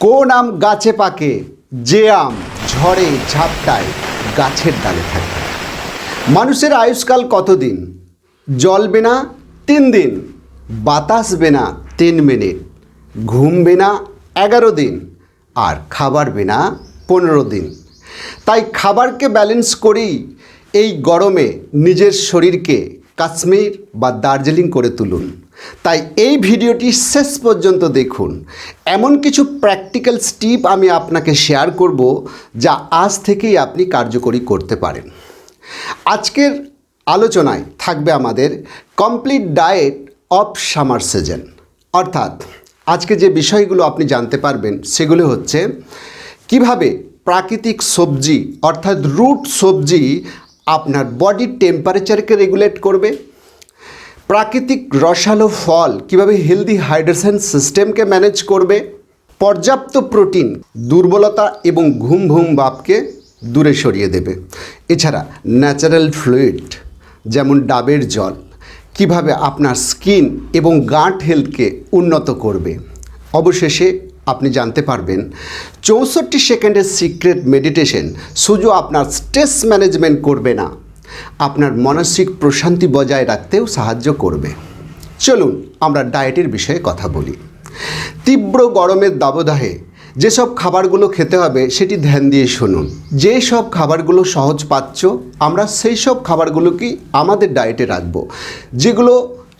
কোন আম গাছে পাকে? যে আম ঝড়ে ঝাপটায় গাছের ডালে থাকে। মানুষের আয়ুষ্কাল কতদিন? জলবে না, তিন দিন। বাতাস বেনা তিন মিনিট। ঘুমবে না, এগারো দিন। আর খাবার বেনা পনেরো দিন। তাই খাবারকে ব্যালেন্স করেই এই গরমে নিজের শরীরকে কাশ্মীর বা দার্জিলিং করে তুলুন। তাই এই ভিডিওটি শেষ পর্যন্ত দেখুন। এমন কিছু প্র্যাকটিক্যাল স্টিপ আমি আপনাকে শেয়ার করব যা আজ থেকেই আপনি কার্যকরী করতে পারেন। আজকের আলোচনায় থাকবে আমাদের complete diet of summer season অর্থাৎ আজকে যে বিষয়গুলো আপনি জানতে পারবেন সেগুলো হচ্ছে কীভাবে প্রাকৃতিক সবজি অর্থাৎ রুট সবজি আপনার বডির টেম্পারেচারকে রেগুলেট করবে প্রাকৃতিক রসালো ফল কীভাবে হেলদি হাইড্রেশন সিস্টেমকে ম্যানেজ করবে? পর্যাপ্ত প্রোটিন দুর্বলতা এবং ঘুম ঘুম ভাবকে দূরে সরিয়ে দেবে। এছাড়া ন্যাচারাল ফ্লুইড যেমন ডাবের জল, কীভাবে আপনার স্কিন এবং গাঁট হেলথকে উন্নত করবে। অবশেষে আপনি জানতে পারবেন, চৌষট্টি সেকেন্ডের সিক্রেট মেডিটেশন শুধু আপনার স্ট্রেস ম্যানেজমেন্ট করবে না। আপনার মানসিক প্রশান্তি বজায় রাখতেও সাহায্য করবে। চলুন আমরা ডায়েটের বিষয়ে কথা বলি। তীব্র গরমের দাবদাহে যেসব খাবারগুলো খেতে হবে সেটি ধ্যান দিয়ে শুনুন। যে সব খাবারগুলো সহজ পাচ্ছ, আমরা সেই সব খাবারগুলোকেই আমাদের ডায়েটে রাখব, যেগুলো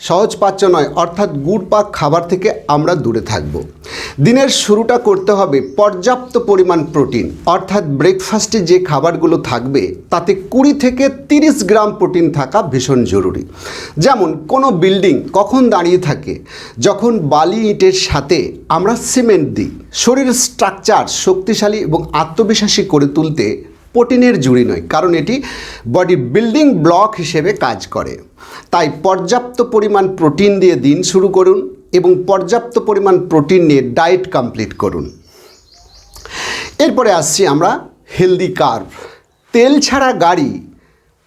সহজ পাচ্য নয়, অর্থাৎ গুড় পাক খাবার থেকে আমরা দূরে থাকব। দিনের শুরুটা করতে হবে পর্যাপ্ত পরিমাণ প্রোটিন, অর্থাৎ ব্রেকফাস্টে যে খাবারগুলো থাকবে, তাতে কুড়ি থেকে তিরিশ গ্রাম প্রোটিন থাকা ভীষণ জরুরি। যেমন, কোনো বিল্ডিং কখন দাঁড়িয়ে থাকে, যখন বালি ইটের সাথে আমরা সিমেন্ট দিই, শরীরের স্ট্রাকচার শক্তিশালী এবং আত্মবিশ্বাসী করে তুলতে প্রোটিনের জুড়ি নয়, কারণ এটি বডি বিল্ডিং ব্লক হিসেবে কাজ করে। তাই পর্যাপ্ত পরিমাণ প্রোটিন দিয়ে দিন শুরু করুন এবং পর্যাপ্ত পরিমাণ প্রোটিন নিয়ে ডায়েট কমপ্লিট করুন। এরপরে আসছি আমরা হেলদি কার্ভ তেল ছাড়া গাড়ি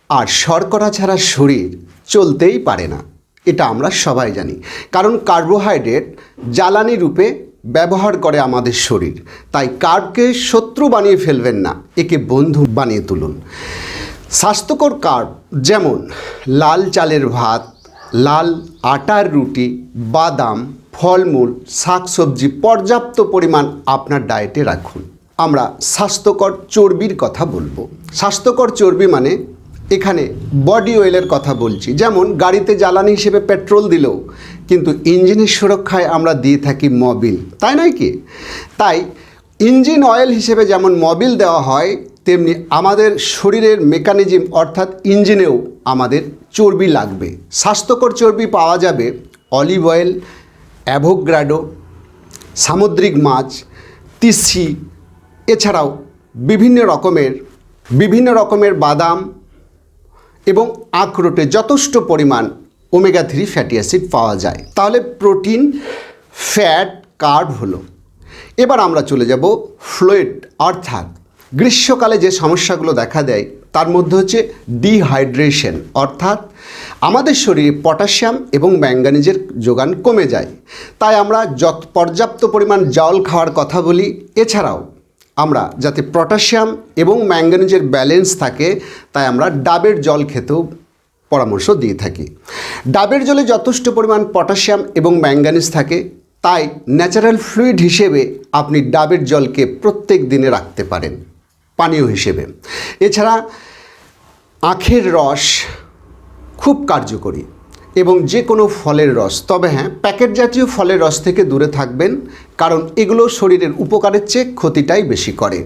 আর শর্করা ছাড়া শরীর চলতেই পারে না, এটা আমরা সবাই জানি। কারণ কার্বোহাইড্রেট জ্বালানি রূপে ব্যবহার করে আমাদের শরীর। তাই কার্বকে শত্রু বানিয়ে ফেলবেন না, একে বন্ধু বানিয়ে তুলুন। স্বাস্থ্যকর কার্ব যেমন লাল চালের ভাত, লাল আটার রুটি, বাদাম, ফলমূল, শাকসবজি পর্যাপ্ত পরিমাণ আপনার ডায়েটে রাখুন। আমরা স্বাস্থ্যকর চর্বির কথা বলব। স্বাস্থ্যকর চর্বি মানে এখানে বডি অয়েলের কথা বলছি। যেমন গাড়িতে জ্বালানি হিসেবে পেট্রোল দিলেও কিন্তু ইঞ্জিনের সুরক্ষায় আমরা দিয়ে থাকি মবিল, তাই নয় কি? তাই ইঞ্জিন অয়েল হিসেবে যেমন মবিল দেওয়া হয়, তেমনি আমাদের শরীরের মেকানিজম অর্থাৎ ইঞ্জিনেও আমাদের চর্বি লাগবে। স্বাস্থ্যকর চর্বি পাওয়া যাবে, অলিভ অয়েল, অ্যাভোগ্রাডো, সামুদ্রিক মাছ, তিসি, এছাড়াও বিভিন্ন রকমের বিভিন্ন রকমের বাদাম এবং আখরোটে যথেষ্ট পরিমাণ ওমেগা থ্রি ফ্যাটি অ্যাসিড পাওয়া যায়। তাহলে প্রোটিন ফ্যাট কার্ব হলো। এবার আমরা চলে যাব ফ্লুইড অর্থাৎ গ্রীষ্মকালে যে সমস্যাগুলো দেখা দেয়, তার মধ্যে হচ্ছে ডিহাইড্রেশন অর্থাৎ আমাদের শরীরে পটাশিয়াম এবং ম্যাঙ্গানিজের যোগান কমে যায়। তাই আমরা যত পর্যাপ্ত পরিমাণ জল খাওয়ার কথা বলি, এছাড়াও আমরা যাতে পটাশিয়াম এবং ম্যাঙ্গানিজের ব্যালেন্স থাকে, তাই আমরা ডাবের জল খেতেও পরামর্শ দিয়ে থাকি। ডাবের জলে যথেষ্ট পরিমাণ পটাশিয়াম এবং ম্যাঙ্গানিজ থাকে, তাই ন্যাচারাল ফ্লুইড হিসেবে আপনি ডাবের জলকে প্রত্যেক দিনে রাখতে পারেন, পানীয় হিসেবে। এছাড়া আখের রস খুব কার্যকরী এবং যে কোনো ফলের রস। তবে হ্যাঁ প্যাকেট জাতীয় ফলের রস থেকে দূরে থাকবেন, কারণ এগুলো শরীরের উপকারের চেয়ে ক্ষতিটাই বেশি করে।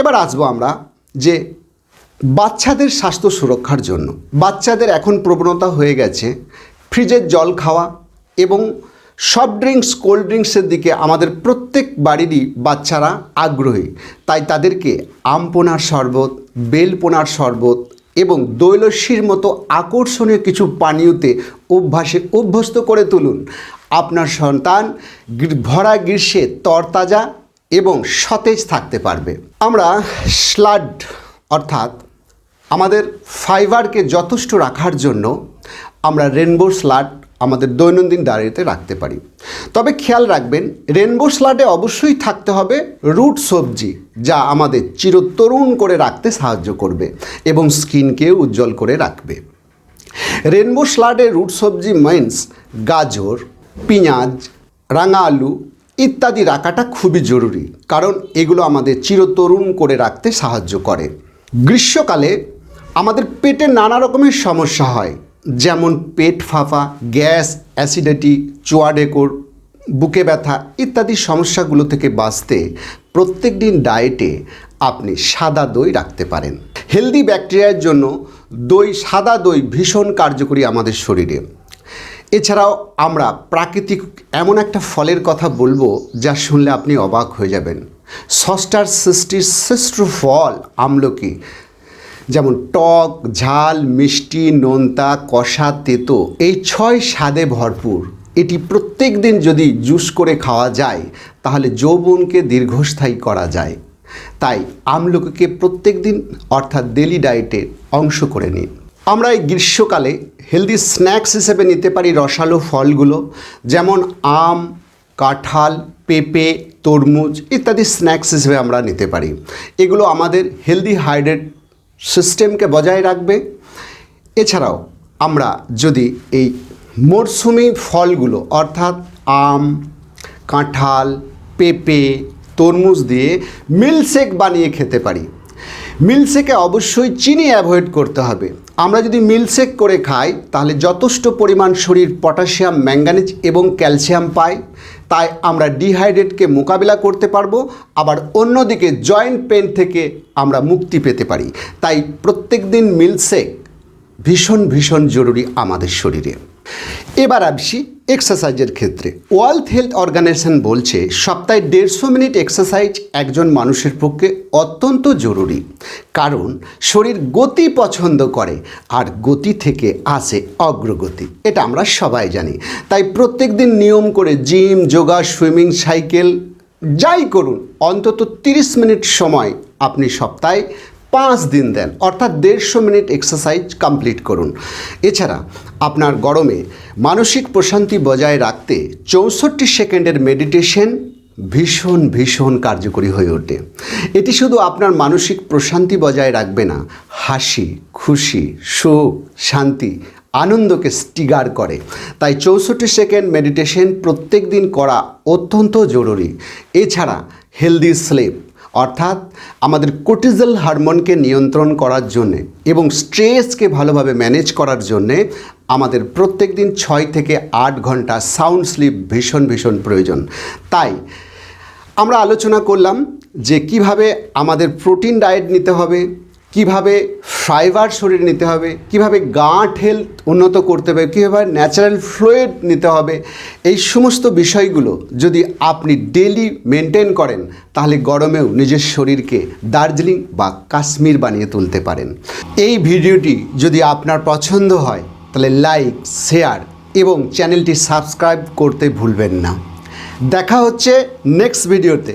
এবার আসব আমরা যে বাচ্চাদের স্বাস্থ্য সুরক্ষার জন্য। বাচ্চাদের এখন প্রবণতা হয়ে গেছে ফ্রিজের জল খাওয়া এবং সফট ড্রিঙ্কস, কোল্ড ড্রিঙ্কসের দিকে আমাদের প্রত্যেক বাড়িরই বাচ্চারা আগ্রহী। তাই তাদেরকে আমপোনার শরবত, বেলপোনার শরবত এবং দৈলস্যির মতো আকর্ষণীয় কিছু পানীয়তে অভ্যাসে অভ্যস্ত করে তুলুন। আপনার সন্তান ভরা গ্রীষ্মে তরতাজা এবং সতেজ থাকতে পারবে। আমরা স্লাড, অর্থাৎ আমাদের ফাইবারকে যথেষ্ট রাখার জন্য আমরা রেনবো স্লাড আমাদের দৈনন্দিন ডায়েরিতে রাখতে পারি। তবে খেয়াল রাখবেন, রেনবো স্লাডে অবশ্যই থাকতে হবে রুট সবজি যা আমাদের চিরতরুণ করে রাখতে সাহায্য করবে এবং স্কিনকে উজ্জ্বল করে রাখবে। রেনবো স্লাডে রুট সবজি মিন্স গাজর, পেঁয়াজ রাঙা আলু ইত্যাদি রাখাটা খুবই জরুরি, কারণ এগুলো আমাদের চিরতরুণ করে রাখতে সাহায্য করে। গ্রীষ্মকালে আমাদের পেটে নানা রকমের সমস্যা হয়, যেমন পেট ফাঁপা, গ্যাস, অ্যাসিডিটি, চোয়া ডেকোর, বুকে ব্যথা ইত্যাদি সমস্যাগুলো থেকে বাঁচতে প্রত্যেক দিন ডায়েটে আপনি সাদা দই রাখতে পারেন। হেলদি ব্যাকটেরিয়ার জন্য দই, সাদা দই ভীষণ কার্যকরী আমাদের শরীরে। এছাড়াও আমরা প্রাকৃতিক এমন একটা ফলের কথা বলব যা শুনলে আপনি অবাক হয়ে যাবেন। ষষ্ঠার সৃষ্টির শ্রেষ্ঠ ফল আমলকি যেমন টক, ঝাল, মিষ্টি, নোনতা, কষা, তেতো, এই ছয় স্বাদে ভরপুর। এটি প্রত্যেক দিন যদি জুস করে খাওয়া যায়, তাহলে যৌবনকে দীর্ঘস্থায়ী করা যায়। তাই আমলকিকে প্রত্যেক দিন, অর্থাৎ ডেলি ডায়েটের অংশ করে নিন। আমরা এই গ্রীষ্মকালে হেলদি স্ন্যাক্স হিসেবে নিতে পারি রসালো ফলগুলো, যেমন আম, কাঁঠাল, পেঁপে, তরমুজ ইত্যাদি স্ন্যাক্স হিসেবে আমরা নিতে পারি। এগুলো আমাদের হেলদি হাইড্রেট সিস্টেমকে বজায় রাখবে। এছাড়াও আমরা যদি এই মরশুমি ফলগুলো, অর্থাৎ আম, কাঁঠাল, পেঁপে, তরমুজ দিয়ে মিল্কশেক বানিয়ে খেতে পারি। মিল্কশেকে অবশ্যই চিনি অ্যাভয়েড করতে হবে। আমরা যদি মিল্কশেক করে খাই, তাহলে যথেষ্ট পরিমাণ শরীর পটাশিয়াম, ম্যাঙ্গানিজ এবং ক্যালসিয়াম পায় তাই আমরা ডিহাইড্রেটকে মোকাবিলা করতে পারব, আবার অন্যদিকে জয়েন্ট পেন থেকে আমরা মুক্তি পেতে পারি। তাই প্রত্যেক দিন মিল্কশেক ভীষণ ভীষণ জরুরি আমাদের শরীরে। এবার আসছি এক্সারসাইজের ক্ষেত্রে। ওয়ার্ল্ড হেলথ অর্গানাইজেশন বলছে, সপ্তাহে দেড়শো মিনিট এক্সারসাইজ একজন মানুষের পক্ষে অত্যন্ত জরুরি। কারণ, শরীর গতি পছন্দ করে আর গতি থেকে আসে অগ্রগতি। এটা আমরা সবাই জানি। তাই প্রত্যেক দিন নিয়ম করে জিম যোগা সুইমিং সাইকেল যাই করুন, অন্তত তিরিশ মিনিট সময় আপনি সপ্তাহে পাঁচ দিন দেন। অর্থাৎ দেড়শো মিনিট এক্সারসাইজ কমপ্লিট করুন। এছাড়া আপনার গরমে মানসিক প্রশান্তি বজায় রাখতে চৌষট্টি সেকেন্ডের মেডিটেশন ভীষণ ভীষণ কার্যকরী হয়ে ওঠে। এটি শুধু আপনার মানসিক প্রশান্তি বজায় রাখবে না, হাসি, খুশি, সুখ, শান্তি, আনন্দকে স্টিগার করে। তাই চৌষট্টি সেকেন্ড মেডিটেশন প্রত্যেক দিন করা অত্যন্ত জরুরি। এছাড়া হেলদি স্লিপ অর্থাৎ আমাদের কোর্টিজল হারমোনকে নিয়ন্ত্রণ করার জন্যে এবং স্ট্রেসকে ভালোভাবে ম্যানেজ করার জন্যে আমাদের প্রত্যেক দিন ছয় থেকে আট ঘণ্টা সাউন্ড স্লিপ ভীষণ ভীষণ প্রয়োজন। তাই আমরা আলোচনা করলাম যে কীভাবে আমাদের প্রোটিন ডায়েট নিতে হবে কীভাবে ফাইবার শরীর নিতে হবে, কীভাবে গাঁট হেলথ উন্নত করতে হবে, কীভাবে ন্যাচারাল ফ্লুইড নিতে হবে, এই সমস্ত বিষয়গুলো যদি আপনি ডেলি মেনটেন করেন, তাহলে গরমেও নিজের শরীরকে দার্জিলিং বা কাশ্মীর বানিয়ে তুলতে পারেন। এই ভিডিওটি যদি আপনার পছন্দ হয়, তাহলে লাইক শেয়ার এবং চ্যানেলটি সাবস্ক্রাইব করতে ভুলবেন না। দেখা হচ্ছে নেক্সট ভিডিওতে